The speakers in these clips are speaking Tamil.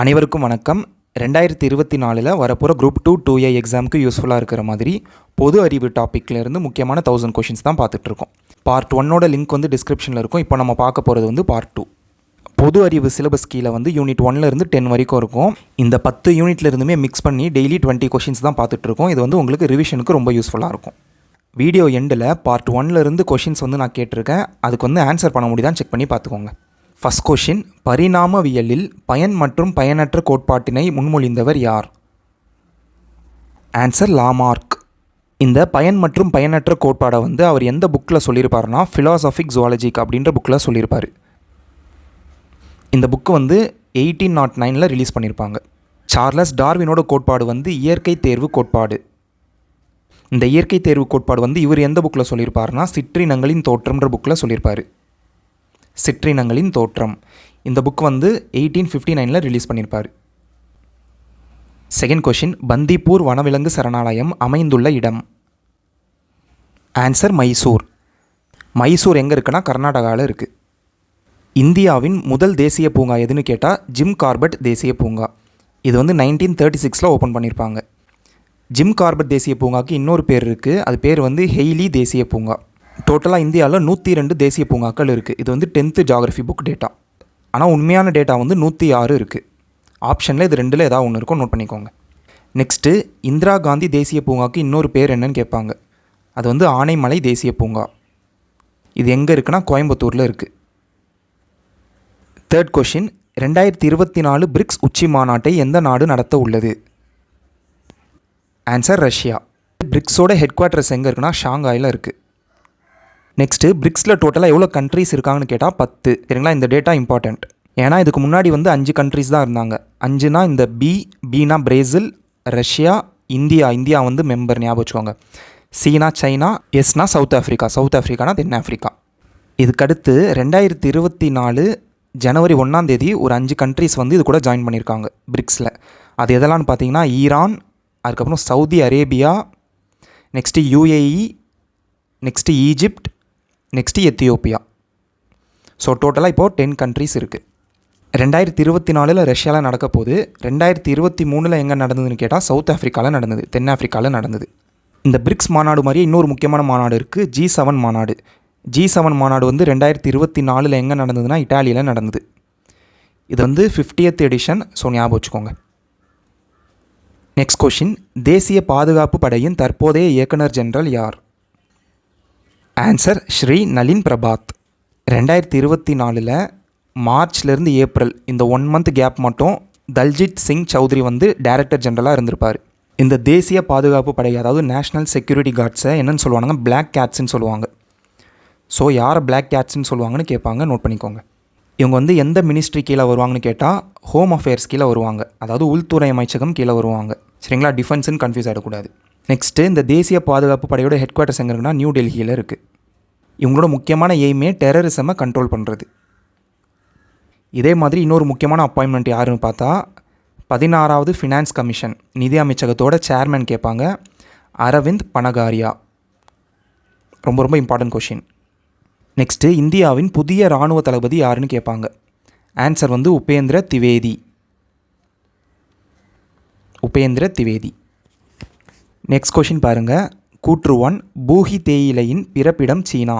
அனைவருக்கும் வணக்கம். ரெண்டாயிரத்தி இருபத்தி நாலில் வரப்போகிற குரூப் டூ டூ ஏ எக்ஸாமுக்கு யூஸ்ஃபுல்லாக இருக்கிற மாதிரி பொது அறிவு டாப்பிக்லேருந்து முக்கியமான தௌசண்ட் கொஷின்ஸ் தான் பார்த்துட்ருக்கோம் பார்ட் ஒன்னோட லிங்க் வந்து டிஸ்கிரிப்ஷனில் இருக்கும். இப்போ நம்ம பார்க்க போகிறது வந்து பார்ட் டூ பொது அறிவு சிலபஸ் கீழே வந்து யூனிட் ஒன்லேருந்து டென் வரைக்கும் இருக்கும். இந்த பத்து யூனிட்லேருந்துமே மிக்ஸ் பண்ணி டெய்லி டுவெண்ட்டி கொஷின்ஸ் தான் பார்த்துட்ருக்கோம் இது வந்து உங்களுக்கு ரிவிஷனுக்கு ரொம்ப யூஸ்ஃபுல்லாக இருக்கும். வீடியோ எண்டில் பார்ட் ஒன்லேருந்து கொஷின்ஸ் வந்து நான் கேட்டிருக்கேன். அதுக்கு வந்து ஆன்சர் பண்ண முடியுதான்னு செக் பண்ணி பார்த்துக்கோங்க. ஃபஸ்ட் கொஷின் பரிணாமவியலில் பயன் மற்றும் பயனற்ற கோட்பாட்டினை முன்மொழிந்தவர் யார்? Answer Lamarck. இந்த பயன் மற்றும் பயனற்ற கோட்பாடை வந்து அவர் எந்த புக்கில் சொல்லியிருப்பார்னா ஃபிலாசபிக் ஜுவாலஜிக் அப்படின்ற புக்கில் சொல்லியிருப்பார். இந்த புக்கு வந்து எயிட்டீன் நாட் நைனில் ரிலீஸ் பண்ணியிருப்பாங்க. சார்லஸ் டார்வினோட கோட்பாடு வந்து இயற்கை தேர்வு கோட்பாடு. இந்த இயற்கை தேர்வு கோட்பாடு வந்து இவர் எந்த புக்கில் சொல்லியிருப்பாருன்னா சிற்றினங்களின் தோற்றம்ன்ற புக்கில் சொல்லியிருப்பார். சிற்றினங்களின் தோற்றம். இந்த புக் வந்து எயிட்டீன் ஃபிஃப்டி நைனில் ரிலீஸ் பண்ணியிருப்பார் செகண்ட் கொஷின் பந்திப்பூர் வனவிலங்கு சரணாலயம் அமைந்துள்ள இடம். ஆன்சர் மைசூர் மைசூர் எங்கே இருக்குன்னா கர்நாடகாவில் இருக்குது இந்தியாவின் முதல் தேசிய பூங்கா எதுன்னு கேட்டால் ஜிம் கார்பெட் தேசிய பூங்கா. இது வந்து நைன்டீன் தேர்ட்டி சிக்ஸில் ஓப்பன் பண்ணியிருப்பாங்க ஜிம் கார்பெட் தேசிய பூங்காவுக்கு இன்னொரு பேர் இருக்குது அது பேர் வந்து ஹெய்லி தேசிய பூங்கா. டோட்டலாக இந்தியாவில் நூற்றி ரெண்டு தேசிய பூங்காக்கள் இருக்குது இது வந்து டென்த்து ஜாகிரஃபி புக் டேட்டா ஆனால் உண்மையான டேட்டா வந்து நூற்றி ஆறு இருக்குது ஆப்ஷனில் இது ரெண்டில் ஏதாவது ஒன்று இருக்கும் நோட் பண்ணிக்கோங்க. நெக்ஸ்ட்டு இந்திரா காந்தி தேசிய பூங்காவுக்கு இன்னொரு பேர் என்னன்னு கேட்பாங்க. அது வந்து ஆனைமலை தேசிய பூங்கா. இது எங்கே இருக்குன்னா கோயம்புத்தூரில் இருக்குது தேர்ட் கொஷின் ரெண்டாயிரத்தி இருபத்தி நாலு பிரிக்ஸ் உச்சி மாநாட்டை எந்த நாடு நடத்த உள்ளது? ஆன்சர் ரஷ்யா பிரிக்ஸோட ஹெட் குவார்ட்டர்ஸ் எங்கே இருக்குன்னா ஷாங்காயில் இருக்குது நெக்ஸ்ட்டு பிரிக்ஸில் டோட்டலாக எவ்வளோ கண்ட்ரிஸ் இருக்காங்கன்னு கேட்டால் பத்து. சரிங்களா? இந்த டேட்டா இம்பார்ட்டண்ட் ஏன்னா இதுக்கு முன்னாடி வந்து அஞ்சு கண்ட்ரீஸ் தான் இருந்தாங்க. அஞ்சுனா இந்த பி பீனா பிரேசில் ரஷ்யா இந்தியா இந்தியா வந்து மெம்பர் ஞாபகம் வச்சுக்கோங்க. சீனா சைனா எஸ்னா சவுத் ஆஃப்ரிக்கா சவுத் ஆஃப்ரிக்கானா தென் ஆஃப்ரிக்கா இதுக்கடுத்து ரெண்டாயிரத்தி இருபத்தி நாலு ஜனவரி ஒன்றாம் தேதி ஒரு அஞ்சு கண்ட்ரீஸ் வந்து இது கூட ஜாயின் பண்ணியிருக்காங்க பிரிக்ஸில் அது எதெல்லாம்னு பார்த்தீங்கன்னா ஈரான் அதுக்கப்புறம் Saudi Arabia next UAE next Egypt next Ethiopia so டோட்டலாக இப்போது டென் கண்ட்ரீஸ் இருக்குது ரெண்டாயிரத்தி இருபத்தி நாலில் ரஷ்யாவில் நடக்க போகுது ரெண்டாயிரத்தி இருபத்தி மூணில் எங்கே நடந்ததுன்னு கேட்டால் சவுத் ஆஃப்ரிக்காவில் நடந்தது. தென் ஆஃப்ரிக்காவில் நடந்தது. இந்த பிரிக்ஸ் மாநாடு மாதிரியே இன்னொரு முக்கியமான மாநாடு இருக்குது ஜி செவன் மாநாடு. ஜி செவன் மாநாடு வந்து ரெண்டாயிரத்தி இருபத்தி நாலில் எங்கே நடந்ததுன்னா இட்டாலியில் நடந்தது. இது வந்து ஃபிஃப்டியத் எடிஷன் ஸோ ஞாபகம் வச்சுக்கோங்க. நெக்ஸ்ட் கொஷின் தேசிய பாதுகாப்பு படையின் தற்போதைய இயக்குனர் ஜெனரல் யார்? ஆன்சர் ஸ்ரீ நளின் பிரபாத். ரெண்டாயிரத்தி இருபத்தி நாலில் மார்ச்லேருந்து ஏப்ரல் இந்த ஒன் மந்த் கேப் மட்டும் தல்ஜித் சிங் சௌத்ரி வந்து டைரக்டர் ஜென்ரலாக இருந்திருப்பார். இந்த தேசிய பாதுகாப்பு படை அதாவது நேஷ்னல் செக்யூரிட்டி கார்ட்ஸை என்னன்னு சொல்லுவாங்க பிளாக் கேட்ஸ்ன்னு சொல்லுவாங்க. ஸோ யாரை பிளாக் கேட்ஸ்ன்னு சொல்லுவாங்கன்னு கேட்பாங்க நோட் பண்ணிக்கோங்க. இவங்க வந்து எந்த மினிஸ்ட்ரி கீழே வருவாங்கன்னு கேட்டால் ஹோம் அஃபேர்ஸ் கீழே வருவாங்க. அதாவது உள்துறை அமைச்சகம் கீழே வருவாங்க. சரிங்களா? டிஃபென்ஸுன்னு கன்ஃபியூஸ் ஆகிடக்கூடாது நெக்ஸ்ட்டு இந்த தேசிய பாதுகாப்பு படையோட ஹெட் குவார்ட்டர்ஸ் எங்கே இருக்குன்னா நியூ டெல்லியில் இருக்குது இவங்களோட முக்கியமான எய்மே டெரரிசமை கண்ட்ரோல் பண்ணுறது இதே மாதிரி இன்னொரு முக்கியமான அப்பாயின்மெண்ட் யாருன்னு பார்த்தா பதினாறாவது ஃபினான்ஸ் கமிஷன் நிதி அமைச்சகத்தோட சேர்மேன் கேட்பாங்க அரவிந்த் பனகாரியா. ரொம்ப ரொம்ப இம்பார்ட்டன்ட் கொஷின் நெக்ஸ்ட்டு இந்தியாவின் புதிய இராணுவ தளபதி யாருன்னு கேட்பாங்க. ஆன்சர் வந்து உபேந்திர திவேதி. உபேந்திர திவேதி. நெக்ஸ்ட் கொஷின் பாருங்கள் கூற்று ஒன் பூஹி தேயிலையின் பிறப்பிடம் சீனா.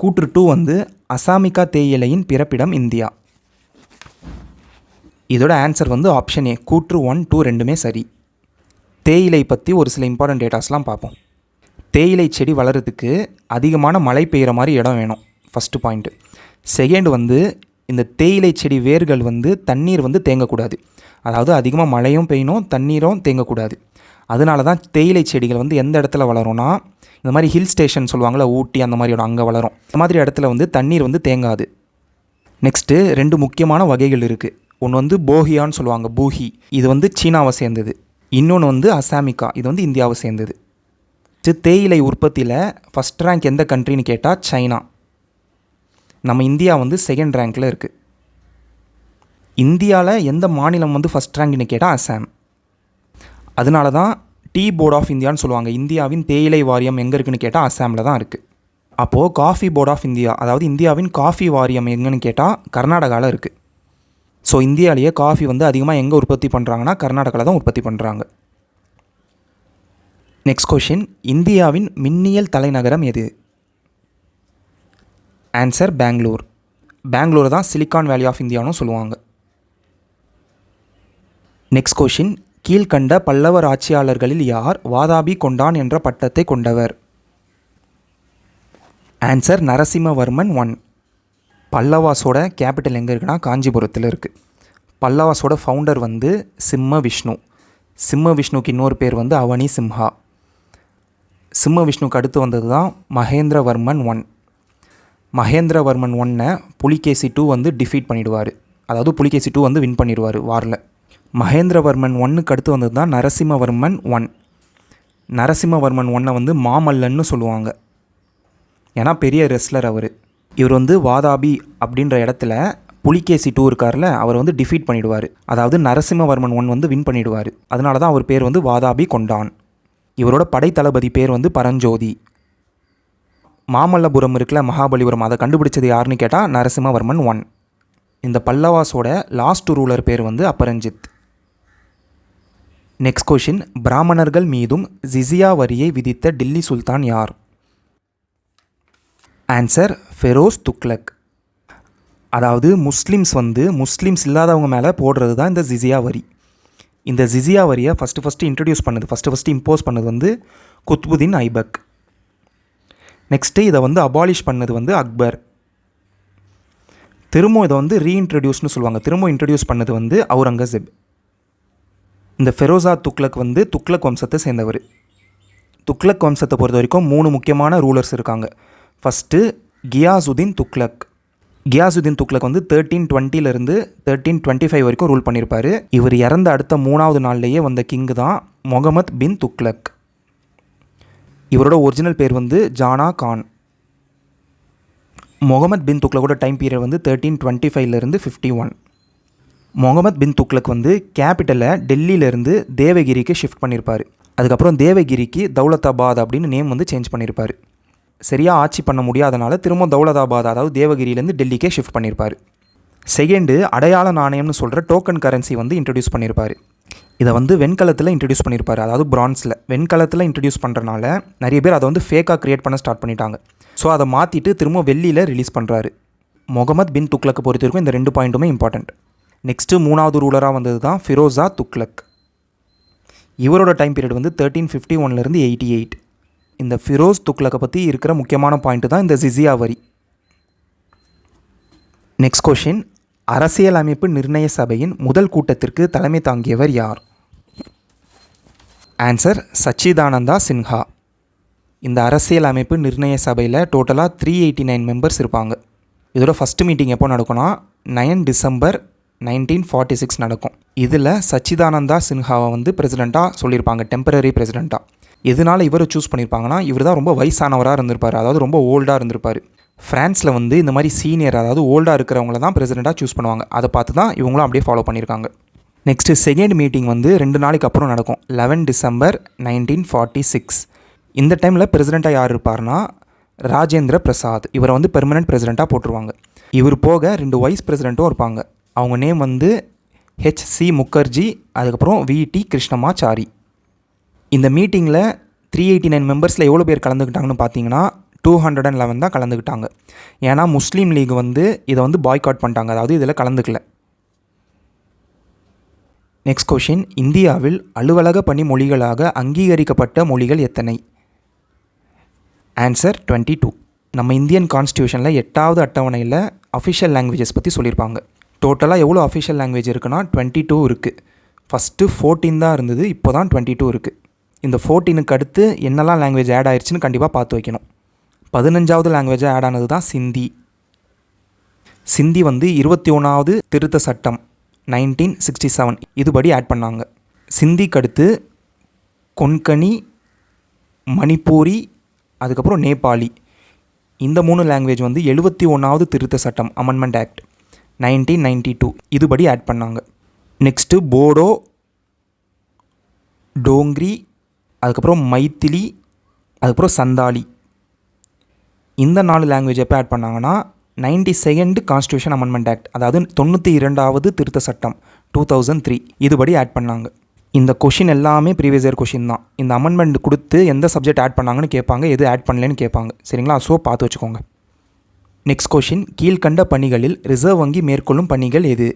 கூற்று டூ வந்து அசாமிகா தேயிலையின் பிறப்பிடம் இந்தியா. இதோட ஆன்சர் வந்து ஆப்ஷன் ஏ கூற்று ஒன் டூ ரெண்டுமே சரி. தேயிலை பற்றி ஒரு சில இம்பார்ட்டன்ட் டேட்டாஸ்லாம் பார்ப்போம் தேயிலை செடி வளர்கிறதுக்கு அதிகமான மழை பெய்கிற மாதிரி இடம் வேணும். ஃபஸ்ட்டு பாயிண்ட்டு செகண்ட் வந்து இந்த தேயிலை செடி வேர்கள் வந்து தண்ணீர் வந்து தேங்கக்கூடாது. அதாவது அதிகமாக மழையும் பெய்யணும் தண்ணீரும் தேங்கக்கூடாது. அதனால தான் தேயிலை செடிகள் வந்து எந்த இடத்துல வளரும்னா இந்த மாதிரி ஹில் ஸ்டேஷன் சொல்லுவாங்களே ஊட்டி அந்த மாதிரியோட அங்கே வளரும். இந்த மாதிரி இடத்துல வந்து தண்ணீர் வந்து தேங்காது. நெக்ஸ்ட்டு ரெண்டு முக்கியமான வகைகள் இருக்குது ஒன்று வந்து போஹியான்னு சொல்லுவாங்க பூஹி. இது வந்து சீனாவை சேர்ந்தது. இன்னொன்று வந்து அசாமிகா இது வந்து இந்தியாவை சேர்ந்தது. தேயிலை உற்பத்தியில் ஃபஸ்ட் ரேங்க் எந்த கண்ட்ரின்னு கேட்டால் சைனா. நம்ம இந்தியா வந்து செகண்ட் ரேங்க்கில் இருக்குது இந்தியாவில் எந்த மாநிலம் வந்து ஃபஸ்ட் ரேங்க்னு கேட்டால் அசாம். அதனால தான் டீ போர்ட் ஆஃப் இந்தியான்னு சொல்லுவாங்க. இந்தியாவின் தேயிலை வாரியம் எங்கே இருக்குன்னு கேட்டால் அசாமில் தான் இருக்குது அப்போது காஃபி போர்ட் ஆஃப் இந்தியா அதாவது இந்தியாவின் காஃபி வாரியம் எங்கன்னு கேட்டால் கர்நாடகாவில் இருக்குது ஸோ இந்தியாவிலேயே காஃபி வந்து அதிகமாக எங்கே உற்பத்தி பண்ணுறாங்கன்னா கர்நாடகாவில் தான் உற்பத்தி பண்ணுறாங்க நெக்ஸ்ட் கொஷின் இந்தியாவின் மின்னியல் தலைநகரம் எது? ஆன்சர் பெங்களூர் பெங்களூர் தான் சிலிக்கான் வேலி ஆஃப் இந்தியான்னு சொல்லுவாங்க. நெக்ஸ்ட் கொஷின் கீழ்கண்ட பல்லவர் ஆட்சியாளர்களில் யார் வாதாபி கொண்டான் என்ற பட்டத்தை கொண்டவர்? ஆன்சர் நரசிம்மவர்மன் ஒன் பல்லவாஸோட கேபிட்டல் எங்கே இருக்குன்னா காஞ்சிபுரத்தில் இருக்குது பல்லவாஸோட ஃபவுண்டர் வந்து சிம்ம விஷ்ணு. சிம்ம விஷ்ணுக்கு இன்னொரு பேர் வந்து அவனி சிம்ஹா. சிம்ம விஷ்ணுக்கு அடுத்து வந்தது தான் மகேந்திரவர்மன் ஒன் மகேந்திரவர்மன் ஒன்னை புலிகேசி டூ வந்து டிஃபீட் பண்ணிடுவார். அதாவது புலிகேசி டூ வந்து வின் பண்ணிடுவார் வாரில் மகேந்திரவர்மன் ஒன்னுக்கு அடுத்து வந்தது தான் நரசிம்மவர்மன் ஒன். நரசிம்மவர்மன் ஒன்னை வந்து மாமல்லன்னு சொல்லுவாங்க. ஏன்னா பெரிய ரெஸ்லர் அவர். இவர் வந்து வாதாபி அப்படின்ற இடத்துல புலிகேசி டூ இருக்கார்ல அவர் வந்து டிஃபீட் பண்ணிடுவார். அதாவது நரசிம்மவர்மன் ஒன் வந்து வின் பண்ணிடுவார். அதனால தான் அவர் பேர் வந்து வாதாபி கொண்டான். இவரோட படைத்தளபதி பேர் வந்து பரஞ்சோதி. மாமல்லபுரம் இருக்குல்ல மகாபலிபுரம் அதை கண்டுபிடிச்சது யாருன்னு கேட்டால் நரசிம்மவர்மன் ஒன் இந்த பல்லவாஸோட லாஸ்ட் ரூலர் பேர் வந்து அபரஞ்சித் நெக்ஸ்ட் கொஷின் பிராமணர்கள் மீதும் ஜிசியா வரியை விதித்த டில்லி சுல்தான் யார்? ஆன்சர் ஃபெரோஸ் துக்லக் அதாவது முஸ்லீம்ஸ் வந்து முஸ்லீம்ஸ் இல்லாதவங்க மேலே போடுறது தான் இந்த ஜிசியா வரி. இந்த ஜிசியா வரியை ஃபஸ்ட்டு ஃபஸ்ட்டு இன்ட்ரடியூஸ் பண்ணது ஃபஸ்ட்டு ஃபஸ்ட்டு இம்போஸ் பண்ணது வந்து குத்புதீன் ஐபக். நெக்ஸ்ட்டு இதை வந்து அபாலிஷ் பண்ணது வந்து அக்பர். திரும்ப இதை வந்து ரீஇன்ட்ரடியூஸ்னு சொல்லுவாங்க. திரும்ப இன்ட்ரடியூஸ் பண்ணது வந்து அவுரங்கசீப். இந்த ஃபெரோசா துக்லக் வந்து துக்லக் வம்சத்தை சேர்ந்தவர். துக்லக் வம்சத்தை பொறுத்த வரைக்கும் மூணு முக்கியமான ரூலர்ஸ் இருக்காங்க. ஃபஸ்ட்டு கியாசுதீன் துக்லக் கியாசுதீன் துக்லக் வந்து தேர்ட்டீன் டுவெண்ட்டிலேருந்து தேர்ட்டீன் டுவெண்ட்டி ஃபைவ் வரைக்கும் ரூல் பண்ணியிருப்பார் இவர் இறந்த அடுத்த மூணாவது நாள்லேயே வந்த கிங்கு தான் முகமத் பின் துக்லக் இவரோட ஒரிஜினல் பேர் வந்து ஜானா கான். முகமத் பின் துக்லக்கோட டைம் பீரியட் வந்து தேர்ட்டீன் டுவெண்ட்டி ஃபைவ்லேருந்து ஃபிஃப்டி ஒன் முகமது பின் துக்ளக் வந்து கேபிட்டலை டெல்லியிலேருந்து தேவகிரிக்கு ஷிஃப்ட் பண்ணியிருப்பார் அதுக்கப்புறம் தேவகிரிக்கு தௌலதாபாத் அப்படின்னு நேம் வந்து சேஞ்ச் பண்ணியிருப்பார் சரியாக ஆட்சி பண்ண முடியாதனால திரும்ப தௌலதாபாத் அதாவது தேவகிரியிலேருந்து டெல்லிக்கே ஷிஃப்ட் பண்ணியிருப்பார் செகண்டு அடையாள நாணயம்னு சொல்கிற டோக்கன் கரன்சி வந்து இன்ட்ரடியூஸ் பண்ணியிருப்பார் இதை வந்து வெண்கலத்தில் இன்ட்ரடியூஸ் பண்ணியிருப்பார் அதாவது பிரான்ஸில் வெண்கலத்தில் இன்ட்ரடியூஸ் பண்ணுறனால நிறைய பேர் அதை வந்து ஃபேக்காக க்ரியேட் பண்ண ஸ்டார்ட் பண்ணிட்டாங்க. ஸோ அதை மாற்றிட்டு திரும்ப வெள்ளியில் ரிலீஸ் பண்ணுறாரு முகமத் பின் துக்லக்கை பொறுத்த வரைக்கும் இந்த ரெண்டு பாயிண்ட்டுமே இம்பார்ட்டண்ட் நெக்ஸ்ட்டு மூணாவது ரூலராக வந்தது தான் ஃபிரோசா துக்லக் இவரோட டைம் பீரியட் வந்து தேர்ட்டீன் ஃபிஃப்டி ஒன்லேருந்து எயிட்டி எயிட் இந்த ஃபிரோஸ் துக்லக்கை பற்றி இருக்கிற முக்கியமான பாயிண்ட்டு தான் இந்த ஜிசியா வரி நெக்ஸ்ட் கொஷின் அரசியலமைப்பு நிர்ணய சபையின் முதல் கூட்டத்திற்கு தலைமை தாங்கியவர் யார்? ஆன்சர் சச்சிதானந்தா சின்ஹா. இந்த அரசியல் அமைப்பு நிர்ணய சபையில் டோட்டலாக த்ரீ எயிட்டி நைன் மெம்பர்ஸ் இருப்பாங்க. இதோட ஃபஸ்ட்டு மீட்டிங் எப்போ நடக்கும்னா nine December nineteen forty six நடக்கும். இதில் சச்சிதானந்தா சின்ஹாவை வந்து பிரசிடெண்ட்டாக சொல்லியிருப்பாங்க டெம்பரரி பிரசிடெண்ட்டாக எதனால் இவரை சூஸ் பண்ணியிருப்பாங்கன்னா இவர் தான் ரொம்ப வயசானவராக இருந்திருப்பார் அதாவது ரொம்ப ஓல்டாக இருந்திருப்பார். ஃப்ரான்ஸில் வந்து இந்த மாதிரி சீனியர் அதாவது ஓல்டாக இருக்கிறவங்கள தான் பிரசிடெண்ட்டாக சூஸ் பண்ணுவாங்க. அதை பார்த்து தான் இவங்களும் அப்படியே ஃபாலோ பண்ணியிருக்காங்க. நெக்ஸ்ட்டு செகண்ட் மீட்டிங் வந்து ரெண்டு நாளைக்கு அப்புறம் நடக்கும். Eleven December nineteen forty six. இந்த டைமில் பிரசிடெண்ட்டாக யார் இருப்பார்னா ராஜேந்திர பிரசாத். இவரை வந்து பெர்மனெண்ட் பிரசிடெண்ட்டாக போட்டுருவாங்க. இவர் போக ரெண்டு வைஸ் பிரசிடெண்ட்டும் இருப்பாங்க. அவங்க நேம் வந்து ஹெச் சி முகர்ஜி அதுக்கப்புறம் விடி கிருஷ்ணமாச்சாரி இந்த மீட்டிங்கில் த்ரீ எயிட்டி நைன் மெம்பர்ஸில் எவ்வளோ பேர் கலந்துக்கிட்டாங்கன்னு பார்த்தீங்கன்னா டூ ஹண்ட்ரட் அண்ட் லெவன் தான் கலந்துக்கிட்டாங்க. ஏன்னா முஸ்லீம் லீக் வந்து இதை வந்து பாய்காட் பண்ணிட்டாங்க. அதாவது இதில் கலந்துக்கல. நெக்ஸ்ட் கொஷின் இந்தியாவில் அலுவலக பணி மொழிகளாக அங்கீகரிக்கப்பட்ட மொழிகள் எத்தனை? ஆன்சர் டுவெண்ட்டி டூ நம்ம இந்தியன் கான்ஸ்டியூஷனில் எட்டாவது அட்டவணையில் அஃபிஷியல் லாங்குவேஜஸ் பற்றி சொல்லியிருப்பாங்க. டோட்டலாக எவ்வளோ அஃபிஷியல் லாங்குவேஜ் இருக்குன்னா டுவெண்ட்டி டூ இருக்குது ஃபஸ்ட்டு ஃபோர்டீன் தான் இருந்தது இப்போ தான் டுவெண்ட்டி டூ இருக்குது இந்த ஃபோர்டீனுக்கு அடுத்து என்னெல்லாம் லாங்குவேஜ் ஆட் ஆயிடுச்சுன்னு கண்டிப்பாக பார்த்து வைக்கணும். பதினஞ்சாவது லாங்குவேஜாக ஆட் ஆனது தான் சிந்தி. சிந்தி வந்து இருபத்தி ஒன்றாவது திருத்த சட்டம் நைன்டீன் சிக்ஸ்டி செவன் இதுபடி ஆட் பண்ணாங்க. சிந்திக்கு அடுத்து கொன்கனி மணிப்பூரி அதுக்கப்புறம் நேபாளி. இந்த மூணு லாங்குவேஜ் வந்து எழுபத்தி ஒன்றாவது திருத்த சட்டம் amendment act nineteen ninety two இதுபடி add பண்ணாங்க. நெக்ஸ்ட்டு போடோ டோங்கிரி அதுக்கப்புறம் மைத்திலி அதுக்கப்புறம் சந்தாலி. இந்த நாலு லாங்குவேஜ் எப்போ ஆட் பண்ணாங்கன்னா ninety second constitution amendment act அதாவது தொண்ணூற்றி இரண்டாவது திருத்த சட்டம் டூ தௌசண்ட் த்ரீ இதுபடி ஆட் பண்ணாங்க. இந்த கொஷின் எல்லாமே ப்ரீவியஸ் இயர் கொஷின் தான். இந்த அமெண்ட்மெண்ட் கொடுத்து எந்த சப்ஜெக்ட் ஆட் பண்ணாங்கன்னு கேட்பாங்க எது ஆட் பண்ணலன்னு கேட்பாங்க. சரிங்களா? ஸோ பார்த்து வச்சுக்கோங்க. நெக்ஸ்ட் கொஷின் கீழ்கண்ட பணிகளில் ரிசர்வ் வங்கி மேற்கொள்ளும் பணிகள் எது?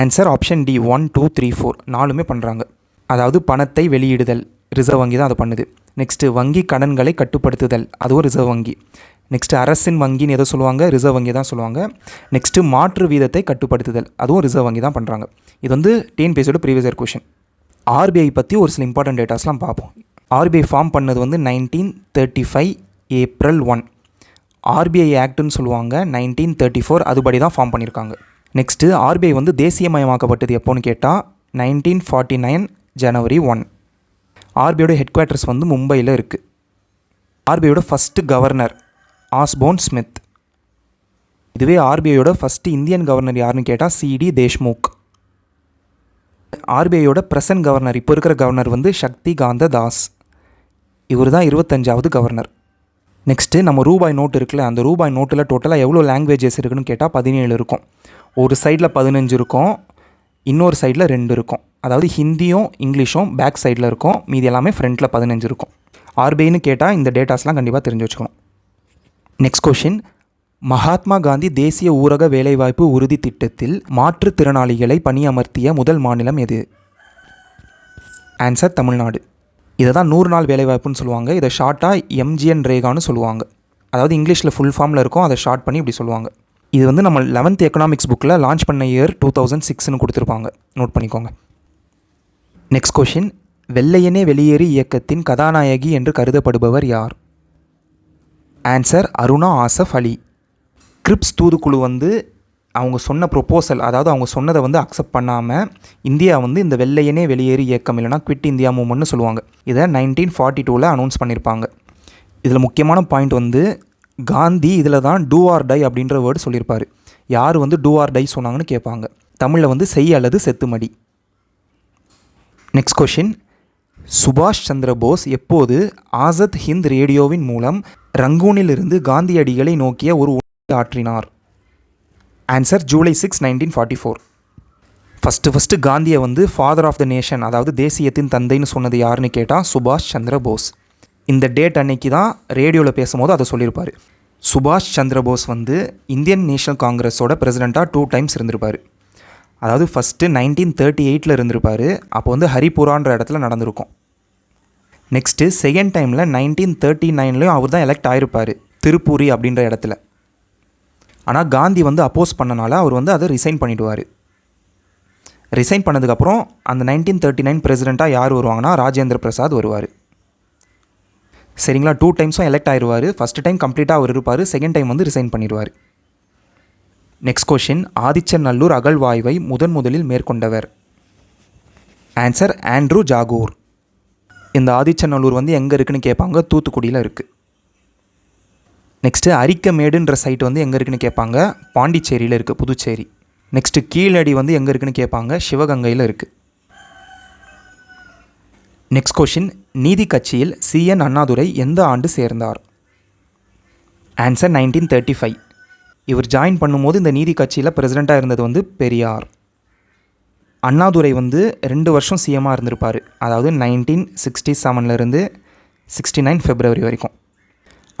Answer option D one two three four நாலுமே பண்ணுறாங்க அதாவது பணத்தை வெளியிடுதல். ரிசர்வ் வங்கி தான் அதை பண்ணுது. நெக்ஸ்ட்டு வங்கி கடன்களை கட்டுப்படுத்துதல். அதுவும் ரிசர்வ் வங்கி. நெக்ஸ்ட்டு அரசின் வங்கின்னு எதை சொல்லுவாங்க? ரிசர்வ் வங்கி தான் சொல்லுவாங்க. நெக்ஸ்ட்டு மாற்று வீதத்தை கட்டுப்படுத்துதல். அதுவும் ரிசர்வ் வங்கி தான் பண்ணுறாங்க இது வந்து டிஎன்பிஎஸோட ப்ரீவியஸ் இயர் கொஷின் ஆர்பிஐ பற்றி ஒரு சில இம்பார்ட்டன்ட் டேட்டாஸ்லாம் பார்ப்போம். ஆர்பிஐ ஃபார்ம் பண்ணது வந்து nineteen thirty five April one RBI ஆக்ட்னு சொல்லுவாங்க நைன்டீன் தேர்ட்டி ஃபோர் அதுபடி தான் ஃபார்ம் பண்ணியிருக்காங்க. நெக்ஸ்ட்டு ஆர்பிஐ வந்து தேசியமயமாக்கப்பட்டது எப்போன்னு கேட்டால் நைன்டீன் ஃபார்ட்டி நைன் ஜனவரி ஒன் ஆர்பிஐயோட ஹெட் குவார்ட்டர்ஸ் வந்து மும்பையில் இருக்குது ஆர்பிஐயோட ஃபஸ்ட்டு கவர்னர் ஆஸ்போன் ஸ்மித் இதுவே ஆர்பிஐயோட ஃபஸ்ட்டு இந்தியன் கவர்னர் யாருன்னு கேட்டால் சிடி தேஷ்முக். ஆர்பிஐயோட ப்ரெசன்ட் கவர்னர் இப்போ இருக்கிற கவர்னர் வந்து சக்தி காந்த தாஸ். இவர் தான் இருபத்தஞ்சாவது கவர்னர் நெக்ஸ்ட்டு நம்ம ரூபாய் நோட்டு இருக்குல்ல அந்த ரூபாய் நோட்டில் டோட்டலாக எவ்வளோ லாங்குவேஜஸ் இருக்குன்னு கேட்டால் பதினேழு இருக்கும். ஒரு சைடில் பதினஞ்சு இருக்கும் இன்னொரு சைடில் ரெண்டு இருக்கும். அதாவது ஹிந்தியும் இங்கிலீஷும் பேக் சைடில் இருக்கும் மீதி எல்லாமே ஃப்ரண்ட்டில் பதினஞ்சு இருக்கும். ஆர்பிஐன்னு கேட்டால் இந்த டேட்டாஸ்லாம் கண்டிப்பாக தெரிஞ்சு வச்சுக்கணும். நெக்ஸ்ட் கொஷின் மகாத்மா காந்தி தேசிய ஊரக வேலைவாய்ப்பு உறுதி திட்டத்தில் மாற்றுத்திறனாளிகளை பணியமர்த்திய முதல் மாநிலம் எது? ஆன்சர் தமிழ்நாடு. இதை தான் நூறு நாள் வேலைவாய்ப்புன்னு சொல்லுவாங்க. இதை ஷார்ட்டாக எம்ஜிஎன் ரேகான்னு சொல்லுவாங்க. அதாவது இங்கிலீஷில் ஃபுல் ஃபார்மில் இருக்கும் அதை ஷார்ட் பண்ணி இப்படி சொல்லுவாங்க. இது வந்து நம்ம லெவன்த் எக்கனாமிக்ஸ் புக்கில் லான்ச் பண்ண இயர் டூ தௌசண்ட் சிக்ஸ்னு கொடுத்துருப்பாங்க. நோட் பண்ணிக்கோங்க. நெக்ஸ்ட் கொஷின் வெள்ளையனே வெளியேறி இயக்கத்தின் கதாநாயகி என்று கருதப்படுபவர் யார்? ஆன்சர் அருணா ஆசஃப் அலி. கிரிப்ஸ் தூதுக்குழு வந்து அவங்க சொன்ன ப்ரொப்போசல் அதாவது அவங்க சொன்னதை வந்து அக்செப்ட் பண்ணாமல் இந்தியா வந்து இந்த வெள்ளையனே வெளியேறி இயக்கம் இல்லைனா குவிட் இந்தியா மூமெண்ட்னு சொல்லுவாங்க. இதை நைன்டீன் ஃபார்ட்டி டூவில் அனௌன்ஸ் பண்ணியிருப்பாங்க இதில் முக்கியமான பாயிண்ட் வந்து காந்தி இதில் தான் டூ ஆர் டை அப்படின்ற வேர்டு சொல்லியிருப்பார். யார் வந்து டூ ஆர் டை சொன்னாங்கன்னு கேட்பாங்க. தமிழில் வந்து செய் அல்லது செத்துமடி. நெக்ஸ்ட் கொஷின் சுபாஷ் சந்திர போஸ் எப்போது ஆசத் ஹிந்த் ரேடியோவின் மூலம் ரங்கூனிலிருந்து காந்தியடிகளை நோக்கிய ஒரு ஆற்றினார்? Answer July six nineteen forty four first first காந்தியை வந்து ஃபாதர் ஆஃப் த நேஷன் அதாவது தேசியத்தின் தந்தைன்னு சொன்னது யாருன்னு கேட்டால் சுபாஷ் சந்திர போஸ். இந்த டேட் அன்னைக்கு தான் ரேடியோவில் பேசும்போது அதை சொல்லியிருப்பார். சுபாஷ் சந்திர போஸ் வந்து இந்தியன் நேஷனல் காங்கிரஸோட பிரசிடெண்ட்டாக டூ டைம்ஸ் இருந்திருப்பார். அதாவது ஃபஸ்ட்டு நைன்டீன் தேர்ட்டி எயிட்டில் இருந்திருப்பார். அப்போ வந்து ஹரிபுரான்ற இடத்துல நடந்திருக்கும். நெக்ஸ்ட்டு செகண்ட் டைமில் நைன்டீன் தேர்ட்டி நைன்லேயும் அவர் தான் எலெக்ட் ஆகிருப்பார் திருப்பூரி அப்படின்ற இடத்துல. ஆனால் காந்தி வந்து அப்போஸ் பண்ணனால அவர் வந்து அதை ரிசைன் பண்ணிவிடுவார் ரிசைன் பண்ணதுக்கப்புறம் அந்த நைன்டீன் தேர்ட்டி நைன் பிரசிடெண்ட்டாக யார் வருவாங்கன்னா ராஜேந்திர பிரசாத் வருவார். சரிங்களா? டூ டைம்ஸும் எலெக்ட் ஆயிடுவார் ஃபஸ்ட் டைம் கம்ப்ளீட்டாக அவர் இருப்பார். செகண்ட் டைம் வந்து ரிசைன் பண்ணிடுவார். நெக்ஸ்ட் கொஷின் ஆதிச்சநல்லூர் அகழ்வாய்வை முதன் முதலில் மேற்கொண்டவர். ஆன்சர் ஆண்ட்ரூ ஜாகூர் இந்த ஆதிச்சநல்லூர் வந்து எங்கே இருக்குன்னு கேட்பாங்க? தூத்துக்குடியில் இருக்குது நெக்ஸ்ட்டு அரிக்கமேடுன்ற சைட் வந்து எங்கே இருக்குன்னு கேட்பாங்க பாண்டிச்சேரியில் இருக்குது புதுச்சேரி. நெக்ஸ்ட்டு கீழடி வந்து எங்கே இருக்குன்னு கேட்பாங்க சிவகங்கையில் இருக்குது நெக்ஸ்ட் கொஷின் நீதி கட்சியில் சிஎன் அண்ணாதுரை எந்த ஆண்டு சேர்ந்தார்? ஆன்சர் நைன்டீன் தேர்ட்டி ஃபைவ் இவர் ஜாயின் பண்ணும்போது இந்த நீதி கட்சியில் பிரசிடெண்ட்டாக இருந்தது வந்து பெரியார். அண்ணாதுரை வந்து ரெண்டு வருஷம் சிஎம்மாக இருந்திருப்பார். அதாவது நைன்டீன் சிக்ஸ்டி செவன்லேருந்து சிக்ஸ்டி நைன் ஃபெப்ரவரி வரைக்கும்.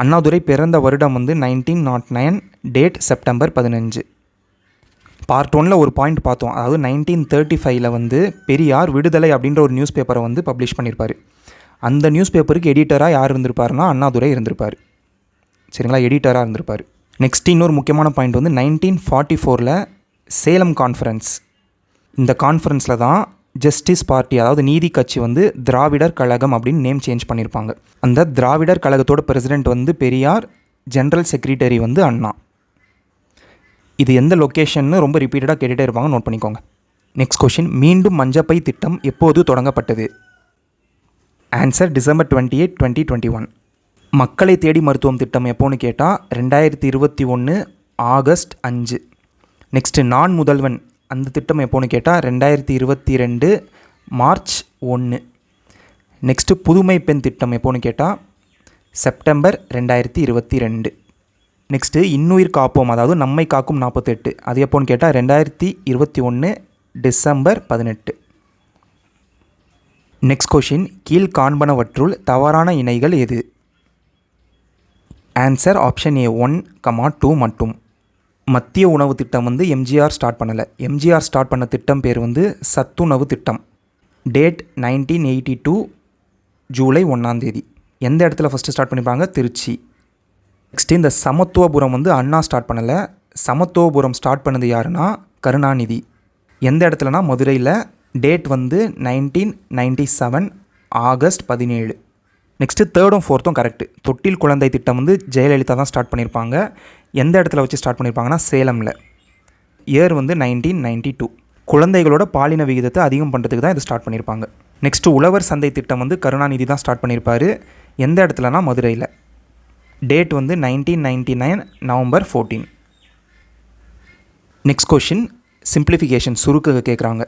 அண்ணாதுரை பிறந்த வருடம் வந்து nineteen nought nine date September பதினஞ்சு. பார்ட் ஒனில் ஒரு பாயிண்ட் பார்த்தோம். அதாவது நைன்டீன் தேர்ட்டி ஃபைவ்ல வந்து பெரியார் விடுதலை அப்படின்ற ஒரு நியூஸ் பேப்பரை வந்து பப்ளிஷ் பண்ணியிருப்பார் அந்த நியூஸ் பேப்பருக்கு எடிட்டராக யார் இருந்திருப்பாருன்னா அண்ணாதுரை இருந்திருப்பார். சரிங்களா? எடிட்டராக இருந்திருப்பார். நெக்ஸ்ட் இன்னொரு முக்கியமான பாயிண்ட் வந்து நைன்டீன் ஃபார்ட்டி ஃபோரில் சேலம் கான்ஃபரன்ஸ் இந்த கான்ஃபரன்ஸில் தான் ஜஸ்டிஸ் பார்ட்டி அதாவது நீதி கட்சி வந்து திராவிடர் கழகம் அப்படின்னு நேம் சேஞ்ச் பண்ணியிருப்பாங்க அந்த திராவிடர் கழகத்தோட பிரசிடெண்ட் வந்து பெரியார் ஜென்ரல் செக்ரட்டரி வந்து அண்ணா. இது எந்த லொக்கேஷன்னு ரொம்ப ரிப்பீட்டடாக கேட்டுகிட்டே இருப்பாங்க நோட் பண்ணிக்கோங்க. நெக்ஸ்ட் கொஷின் மீண்டும் மஞ்சப்பை திட்டம் எப்போது தொடங்கப்பட்டது? Answer December twenty eight twenty twenty one மக்களை தேடி மருத்துவம் திட்டம் எப்போன்னு கேட்டால் ரெண்டாயிரத்தி இருபத்தி ஒன்று ஆகஸ்ட் அஞ்சு. நெக்ஸ்ட்டு நான் முதல்வன் அந்த திட்டம் எப்போன்னு கேட்டால் ரெண்டாயிரத்தி இருபத்தி ரெண்டு மார்ச் ஒன்று. நெக்ஸ்ட்டு புதுமை பெண் திட்டம் எப்போன்னு கேட்டால் செப்டம்பர் ரெண்டாயிரத்தி இருபத்தி ரெண்டு. நெக்ஸ்ட்டு இன்னுயிர் காப்போம் அதாவது நம்மை காக்கும் நாற்பத்தெட்டு. அது எப்போன்னு கேட்டால் ரெண்டாயிரத்தி இருபத்தி ஒன்று டிசம்பர் பதினெட்டு. நெக்ஸ்ட் கொஷின் கீழ் காண்பனவற்றுள் தவறான இணைகள் எது? Answer option A one comma two மட்டும். மத்திய உணவு திட்டம் வந்து எம்ஜிஆர் ஸ்டார்ட் பண்ணலை. எம்ஜிஆர் ஸ்டார்ட் பண்ண திட்டம் பேர் வந்து சத்துணவு திட்டம். Date nineteen eighty two July ஒன்றாந்தேதி எந்த இடத்துல ஃபஸ்ட்டு ஸ்டார்ட் பண்ணியிருப்பாங்க திருச்சி. நெக்ஸ்ட்டு இந்த சமத்துவபுரம் வந்து அண்ணா ஸ்டார்ட் பண்ணலை. சமத்துவபுரம் ஸ்டார்ட் பண்ணது யாருன்னா? கருணாநிதி. எந்த இடத்துலனா மதுரையில். டேட் வந்து நைன்டீன் நைன்டி செவன் ஆகஸ்ட் பதினேழு. நெக்ஸ்ட்டு தேர்டும் ஃபோர்த்தும் கரெக்டு தொட்டில் குழந்தை திட்டம் வந்து ஜெயலலிதா தான் ஸ்டார்ட் பண்ணியிருப்பாங்க எந்த இடத்துல வச்சு ஸ்டார்ட் பண்ணியிருப்பாங்கன்னா சேலமில். இயர் வந்து நைன்டீன் நைன்டி டூ குழந்தைகளோட பாலின விகிதத்தை அதிகம் பண்ணுறதுக்கு தான் இது ஸ்டார்ட் பண்ணியிருப்பாங்க நெக்ஸ்ட்டு உழவர் சந்தை திட்டம் வந்து கருணாநிதி தான் ஸ்டார்ட் பண்ணியிருப்பார் எந்த இடத்துலனா மதுரையில். டேட் வந்து nineteen ninety nine November fourteen next question simplification சுருக்க கேட்குறாங்க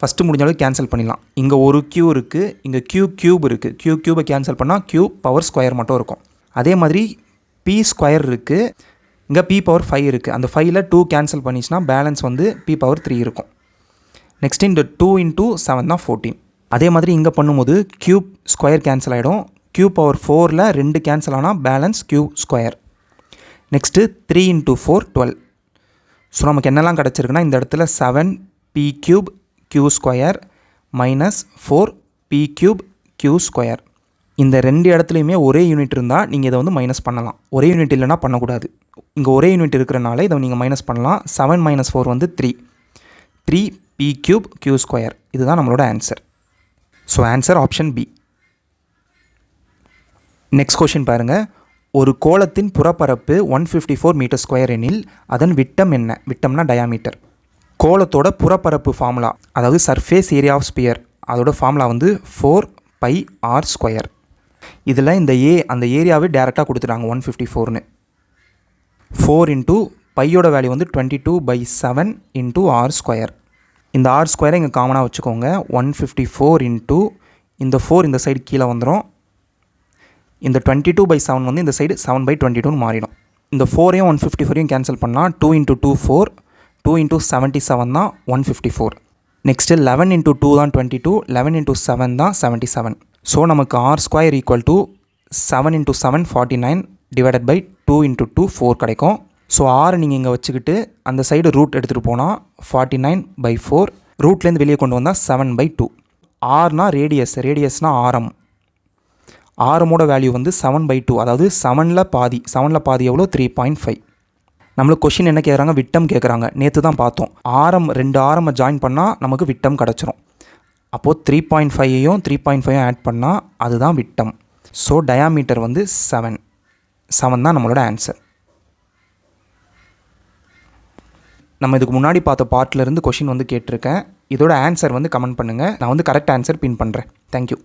ஃபஸ்ட்டு முடிஞ்ச அளவுக்கு கேன்சல் பண்ணிடலாம். இங்கே ஒரு க்யூ இருக்குது இங்கே க்யூ க்யூப் இருக்குது க்யூ க்யூபை கேன்சல் பண்ணால் க்யூ பவர் ஸ்கொயர் மட்டும் இருக்கும். அதே மாதிரி பி ஸ்கொயர் இருக்குது இங்கே பி பவர் ஃபைவ் இருக்குது அந்த ஃபைவ்ல டூ கேன்சல் பண்ணிச்சுன்னா பேலன்ஸ் வந்து பி பவர் த்ரீ இருக்கும். நெக்ஸ்ட் இந்த டூ இன்டூ செவன் தான் ஃபோர்டீன் அதே மாதிரி இங்கே பண்ணும்போது க்யூப் ஸ்கொயர் கேன்சல் ஆகிடும் க்யூ பவர் ஃபோரில் ரெண்டு கேன்சல் ஆனால் balance q square next three into four twelve so நமக்கு என்னெல்லாம் கிடச்சிருக்குன்னா இந்த இடத்துல seven p cube q square minus four p cube q square இந்த ரெண்டு இடத்துலையுமே ஒரே யூனிட் இருந்தால் நீங்கள் இதை வந்து மைனஸ் பண்ணலாம். ஒரே யூனிட் இல்லைன்னா பண்ணக்கூடாது. இங்கே ஒரே யூனிட் இருக்கிறனால இதை நீங்கள் மைனஸ் பண்ணலாம். செவன் மைனஸ் ஃபோர் வந்து three three p cube q square இதுதான் நம்மளோட answer so answer option B next question பாருங்கள் ஒரு கோலத்தின் புறப்பரப்பு one fifty four metre square எனில் அதன் விட்டம் என்ன? விட்டம்னா டயாமீட்டர் கோலத்தோட புறப்பரப்பு ஃபார்முலா அதாவது சர்ஃபேஸ் ஏரியா ஆஃப் ஸ்பியர் அதோட ஃபார்முலா வந்து ஃபோர் பை ஆர் ஸ்கொயர் இதில் இந்த ஏ அந்த ஏரியாவே டேரெக்டாக கொடுத்துட்டாங்க ஒன் ஃபிஃப்டி ஃபோர்னு ஃபோர் இன்ட்டு பையோட வேல்யூ வந்து twenty two pi seven into r square இந்த ஆர் ஸ்கொயரை இங்கே காமனாக வச்சுக்கோங்க. ஒன் ஃபிஃப்டி ஃபோர் இன்ட்டு இந்த ஃபோர் இந்த சைடு கீழே வந்துடும் இந்த டுவெண்ட்டி டூ பை செவன் வந்து இந்த சைடு செவன் பை டுவெண்ட்டி டூன்னு மாறிடும். இந்த ஃபோரையும் ஒன் ஃபிஃப்டி ஃபோரையும் கேன்சல் பண்ணால் two into two four two into seventy seven தான் one fifty four next eleven into two தான் twenty two eleven into seven தான் செவன்ட்டி செவன் ஸோ நமக்கு r square equal to seven into seven forty nine divided by two into two four கிடைக்கும். ஸோ ஆறு நீங்கள் இங்கே வச்சுக்கிட்டு அந்த சைடு ரூட் எடுத்துகிட்டு போனால் ஃபார்ட்டி நைன் பை ஃபோர் ரூட்லேருந்து வெளியே கொண்டு வந்தால் செவன் பை டூ ஆர்னால் ரேடியஸ் ரேடியஸ்னால் ஆரம். ஆரமோட வேல்யூ வந்து செவன் பை டூ அதாவது செவனில் பாதி செவனில் பாதி எவ்வளோ த்ரீ பாயிண்ட் ஃபைவ் நம்மளுக்கு கொஷின் என்ன கேட்குறாங்க விட்டம் கேட்குறாங்க நேற்று தான் பார்த்தோம். ஆரம் ரெண்டு ஆரம்மை ஜாயின் பண்ணால் நமக்கு விட்டம் கிடச்சிரும். அப்போது த்ரீ பாயிண்ட் ஃபைவையும் த்ரீ பாயிண்ட் ஃபைவும் ஆட் பண்ணால் அதுதான் விட்டம். ஸோ டயாமீட்டர் வந்து செவன் செவன் தான் நம்மளோட ஆன்சர் நம்ம இதுக்கு முன்னாடி பார்த்த பார்ட்லேருந்து கொஷின் வந்து கேட்டிருக்கேன். இதோட ஆன்சர் வந்து கமெண்ட் பண்ணுங்கள் நான் வந்து கரெக்ட் ஆன்சர் பின் பண்ணுறேன் தேங்க்யூ